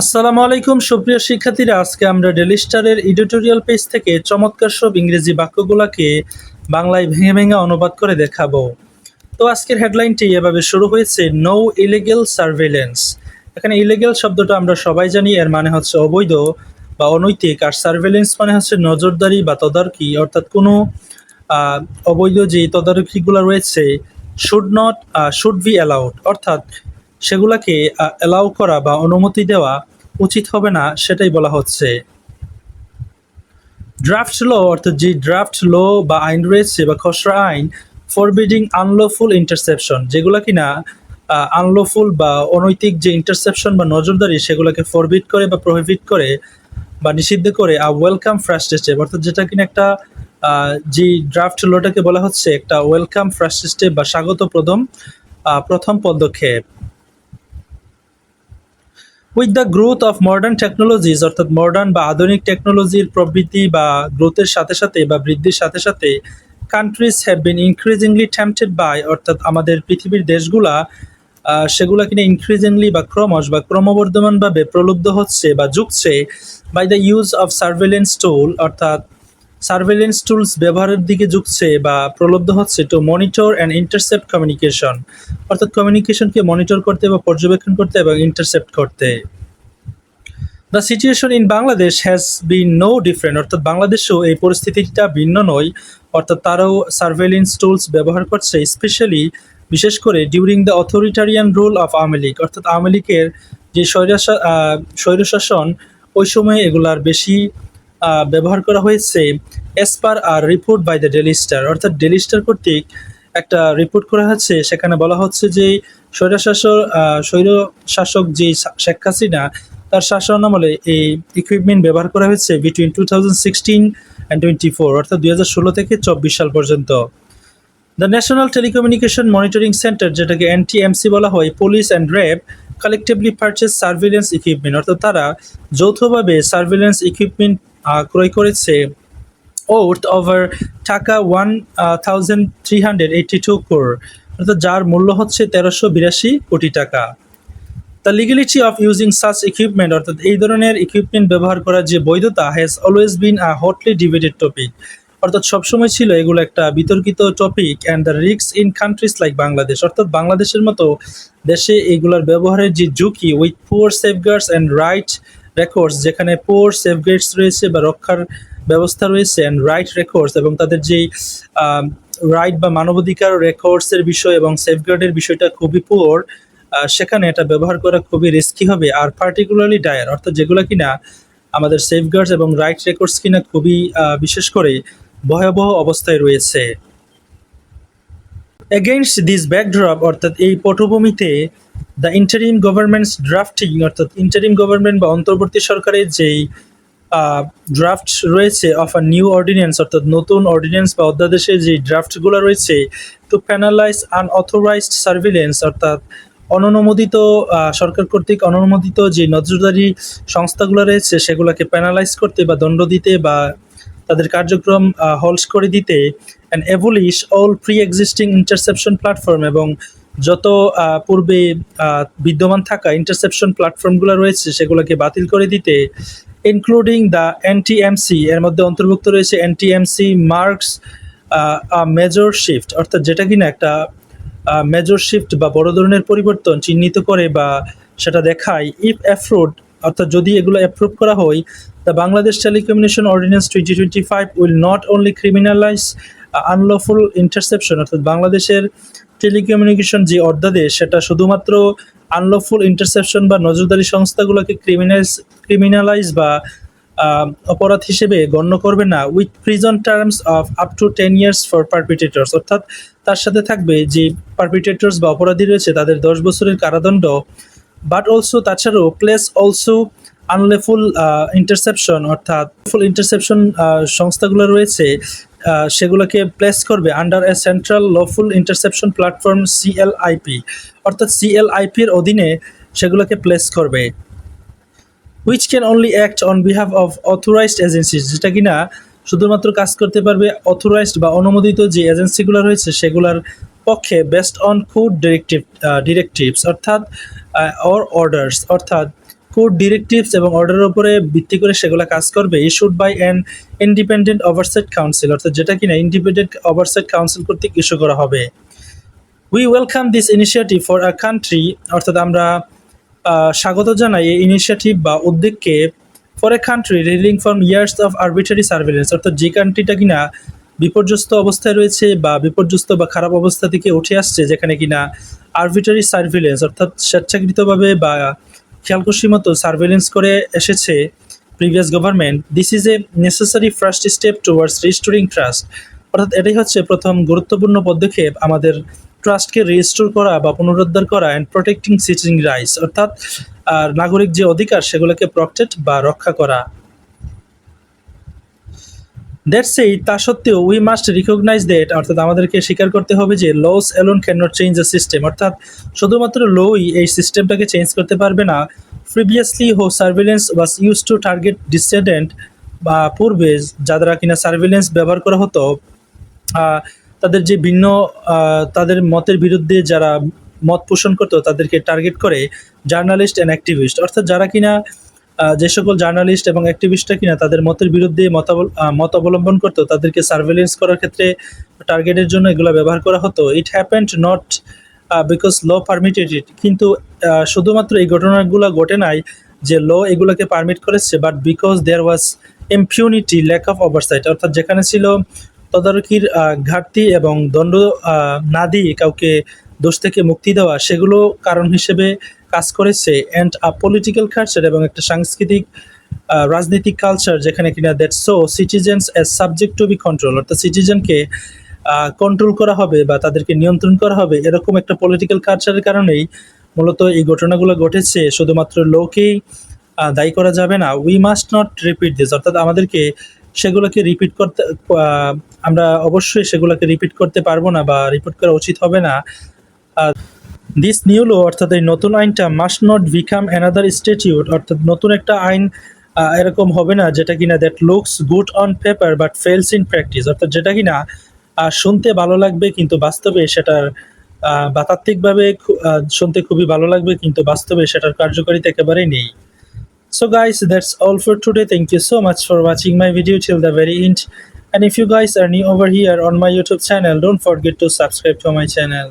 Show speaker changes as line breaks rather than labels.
আসসালামু আলাইকুম, সুপ্রিয় শিক্ষার্থীরা। আজকে আমরা ডেলি স্টারের এডিটোরিয়াল পেজ থেকে চমৎকার সব ইংরেজি বাক্যগুলোকে বাংলায় ভেঙে ভেঙে অনুবাদ করে দেখাবো। তো আজকের হেডলাইনটি এভাবে শুরু হয়েছে নো ইলিগেল সার্ভেলেন্স এখানে ইলিগেল শব্দটা আমরা সবাই জানি, এর মানে হচ্ছে অবৈধ বা অনৈতিক। আর সার্ভেলেন্স মানে হচ্ছে নজরদারি বা তদারকি, অর্থাৎ কোনো অবৈধ যে তদারকিগুলো রয়েছে should not should be allowed অর্থাৎ সেগুলাকে অ্যালাউ করা বা অনুমতি দেওয়া উচিত হবে না, সেটাই বলা হচ্ছে। ড্রাফট ল অর্থাৎ যে ড্রাফট ল বা আইন রয়েছে বা খসড়া আইন ফরবিডিং আনলফুল ইন্টারসেপশন যেগুলো কিনা আনলফুল বা অনৈতিক যে ইন্টারসেপশন বা নজরদারি, সেগুলোকে ফরবিড করে বা প্রহিবিট করে বা নিষিদ্ধ করে আ ওয়েলকাম ফার্স্ট স্টেপ অর্থাৎ যেটা কিনা একটা যে ড্রাফট লটাকে বলা হচ্ছে, একটা ওয়েলকাম ফার্স্ট স্টেপ বা স্বাগত প্রথম প্রথম পদক্ষেপ। With the growth of modern technologies অর্থাৎ মডার্ন বা আধুনিক টেকনোলজির প্রবৃত্তি বা গ্রোথের সাথে সাথে বা বৃদ্ধির সাথে সাথে countries have been increasingly tempted by অর্থাৎ আমাদের পৃথিবীর দেশগুলা সেগুলো কিনা ইনক্রিজিংলি বা ক্রমশ বা ক্রমবর্ধমানভাবে প্রলুব্ধ হচ্ছে বা ঝুঁকছে by the use of surveillance tool অর্থাৎ সার্ভেলেন্স টুলস ব্যবহারের দিকে ঝুঁকছে বা প্রলব্ধ হচ্ছে to monitor and intercept communication অর্থাৎ কমিউনিকেশনকে মনিটর করতে বা পর্যবেক্ষণ করতে এবং ইন্টারসেপ্ট করতে। The situation in Bangladesh has been no different অর্থাৎ বাংলাদেশেও এই পরিস্থিতিটা ভিন্ন নয়। অর্থাৎ তারাও সার্ভেলেন্স টুলস ব্যবহার করছে স্পেশালি বিশেষ করে during the authoritarian rule of Awami League অর্থাৎ আওয়ামী লীগের যে স্বৈরশাসন, ওই সময়ে এগুলার বেশি ব্যবহার করা হয়েছে as per a report by the Daily Star অর্থাৎ ডেলি স্টার কর্তৃক একটা রিপোর্ট করা হচ্ছে, সেখানে বলা হচ্ছে যে স্বৈরশাসক স্বৈর শাসক যে শেখ হাসিনা, তার শাসন আমলে এই ইকুইপমেন্ট ব্যবহার করা হয়েছে between two thousand sixteen and twenty four অর্থাৎ দুই হাজার ষোলো থেকে চব্বিশ সাল পর্যন্ত। The national telecommunication monitoring centre যেটাকে এনটিএমসি বলা হয় police and RAB collectively purchase surveillance equipment অর্থাৎ তারা যৌথভাবে সার্ভিলেন্স ইকুইপমেন্ট ক্রয় করেছে। Worth over taka one thousand three hundred eighty two অর্থাৎ যার মূল্য হচ্ছে তেরোশো বিরাশি কোটি টাকা। The legality of using such equipment অর্থাৎ এই ধরনের ইকুইপমেন্ট ব্যবহার করার যে বৈধতা has always been a hotly debated topic অর্থাৎ সবসময় ছিল এগুলো একটা বিতর্কিত topic and the risks in countries like Bangladesh অর্থাৎ বাংলাদেশের মতো দেশে এগুলোর ব্যবহারের যে ঝুঁকি with poor safeguards and right records যেখানে পুয়ার সেফগার্ডস রয়েছে বা রক্ষার ব্যবস্থা রয়েছে অ্যান্ড রাইট রেকর্ডস এবং তাদের যেই রাইট বা মানবাধিকার রেকর্ডসের বিষয় এবং সেফগার্ডের বিষয়টা খুবই পুয়ার সেখানে এটা ব্যবহার করা খুবই রিস্কি হবে। আর পার্টিকুলারলি ডায়ার অর্থাৎ যেগুলো কিনা আমাদের সেফগার্ডস এবং রাইট রেকর্ডস কিনা খুবই বিশেষ করে ভয়াবহ অবস্থায় রয়েছে। এগেইনস্ট দিস ব্যাকড্রপ অর্থাৎ এই পটভূমিতে দ্য ইন্টারিম গভর্নমেন্টস ড্রাফটিং অর্থাৎ ইন্টারিম গভর্নমেন্ট বা অন্তর্বর্তী সরকারের যেই ড্রাফট রয়েছে অফ আ নিউ অর্ডিন্যান্স অর্থাৎ নতুন অর্ডিন্যান্স বা অধ্যাদেশে যে ড্রাফটগুলো রয়েছে টু প্যানালাইজ আনঅথরাইজড সার্ভিলেন্স অর্থাৎ অননুমোদিত সরকার কর্তৃক অননুমোদিত যে নজরদারি সংস্থাগুলো রয়েছে, সেগুলোকে প্যানালাইজ করতে বা দণ্ড দিতে বা তাদের কার্যক্রম হলস করে দিতে and abolish all pre existing interception platform এবং যত পূর্বে বিদ্যমান থাকা ইন্টারসেপশন প্ল্যাটফর্মগুলো রয়েছে, সেগুলোকে বাতিল করে দিতে ইনক্লুডিং দ্য এনটিএমসি এর মধ্যে অন্তর্ভুক্ত রয়েছে এনটিএমসি মার্কস মেজর শিফট অর্থাৎ যেটা কিনা একটা মেজর শিফট বা বড় ধরনের পরিবর্তন চিহ্নিত করে বা সেটা দেখায়। ইফ অ্যাপ্রুভড অর্থাৎ যদি এগুলো অ্যাপ্রুভ করা হয় the Bangladesh telecommunication ordinance twenty twenty five will not only criminalise unlawful interception অর্থাৎ বাংলাদেশের টেলিকমিউনিকেশন যে অধ্যাদেশ সেটা শুধুমাত্র আনলফুল ইন্টারসেপশন বা নজরদারি সংস্থাগুলোকে ক্রিমিনালাইজ ক্রিমিনালাইজ বা অপরাধ হিসেবে গণ্য করবে না with prison terms of up to ten years for perpetrators অর্থাৎ তার সাথে থাকবে যে পারপিটেটর্স বা অপরাধী রয়েছে, তাদের দশ বছরের কারাদণ্ড। বাট অলসো তাছাড়াও প্লেস অলসো আনলেফুল ইন্টারসেপশন অর্থাৎ ফুল ইন্টারসেপশন সংস্থাগুলো রয়েছে সেগুলোকে প্লেস করবে under a central lawful interception platform CLIP অর্থাৎ সিএলআইপির অধীনে সেগুলোকে প্লেস করবে which can only act on behalf of authorised agencies যেটা কিনা শুধুমাত্র কাজ করতে পারবে অথরাইজড বা অনুমোদিত যে এজেন্সিগুলো রয়েছে সেগুলোর পক্ষে based on food directive directives অর্থাৎ অর অর্ডার্স অর্থাৎ কোড ডিরেক্টিভস এবং অর্ডারের উপরে ভিত্তি করে সেগুলো কাজ করবে issued by an independent oversight council অর্থাৎ যেটা কিনা ইন্ডিপেন্ডেন্ট ওভারসাইট কাউন্সিল কর্তৃক ইস্যু করা হবে। We welcome this initiative for a country অর্থাৎ আমরা স্বাগত জানাই এই ইনিশিয়েটিভ বা উদ্যোগকে for a country reeling from years of arbitrary surveillance অর্থাৎ যে কান্ট্রিটা কিনা বিপর্যস্ত অবস্থায় রয়েছে বা বিপর্যস্ত বা খারাপ অবস্থা থেকে উঠে আসছে, যেখানে কিনা আরবিটারি সার্ভিলেন্স অর্থাৎ স্বেচ্ছাকৃতভাবে বা খেয়ালকুশি মতো সার্ভেলেন্স করে এসেছে previous government this is a necessary first step towards restoring trust অর্থাৎ এটাই হচ্ছে প্রথম গুরুত্বপূর্ণ পদক্ষেপ আমাদের ট্রাস্টকে রেজিস্টোর করা বা পুনরুদ্ধার করা অ্যান্ড প্রোটেক্টিং সিটিং রাইটস অর্থাৎ আর নাগরিক যে অধিকার সেগুলোকে প্রটেক্ট বা রক্ষা করা। দ্যাটস এই তা সত্ত্বেও উই মাস্ট রিকগনাইজ দ্যাট অর্থাৎ আমাদেরকে স্বীকার করতে হবে যে laws alone can not change the system অর্থাৎ শুধুমাত্র লোই এই সিস্টেমটাকে চেঞ্জ করতে পারবে না। প্রিভিয়াসলি হো surveillance was use to target dissident বা পূর্বে যারা কিনা সার্ভিলেন্স ব্যবহার করা হতো তাদের যে ভিন্ন তাদের মতের বিরুদ্ধে যারা মত পোষণ করতো, তাদেরকে টার্গেট করে জার্নালিস্ট অ্যান্ড অ্যাক্টিভিস্ট অর্থাৎ যারা কিনা যে সকল জার্নালিস্ট এবং অ্যাক্টিভিস্টরা কিনা তাদের মতের বিরুদ্ধে মত অবলম্বন করতো, তাদেরকে সার্ভেলেন্স করার ক্ষেত্রে টার্গেটের জন্য এগুলো ব্যবহার করা হতো। It happened not because law permitted it কিন্তু শুধুমাত্র এই ঘটনাগুলো ঘটে নাই যে ল এগুলোকে পারমিট করেছে but because there was impunity lack of oversight অর্থাৎ যেখানে ছিল তদারকির ঘাটতি এবং দণ্ড না দিয়ে কাউকে দোষ থেকে মুক্তি দেওয়া, সেগুলো কারণ হিসেবে কাজ করেছে অ্যান্ড আ পলিটিক্যাল কালচার এবং একটা সাংস্কৃতিক রাজনৈতিক কালচার যেখানে কিনা that so citizens as subject to be control অর্থাৎ সিটিজেনকে কন্ট্রোল করা হবে বা তাদেরকে নিয়ন্ত্রণ করা হবে এরকম একটা পলিটিক্যাল কালচারের কারণেই মূলত এই ঘটনাগুলো ঘটেছে। শুধুমাত্র লোকেই দায়ী করা যাবে না। We must not repeat this অর্থাৎ আমাদেরকে সেগুলোকে রিপিট করতে আমরা অবশ্যই সেগুলোকে রিপিট করতে পারব না বা রিপিট করা উচিত হবে না। দিস নিউ লো অর্থাৎ এই নতুন আইনটা must not become another statute অর্থাৎ নতুন একটা আইন এরকম হবে না যেটা কিনা that looks good on paper but fails in practice অর্থাৎ যেটা কিনা শুনতে ভালো লাগবে কিন্তু বাস্তবে সেটার আহ, বা তাত্ত্বিকভাবে খু- আহ, শুনতে খুবই ভালো লাগবে কিন্তু বাস্তবে সেটার কার্যকারিতা একেবারেই নেই So guys, that's all for today. Thank you so much for watching my video till the very end. And if you guys are new over here on my YouTube channel, don't forget to subscribe to my channel.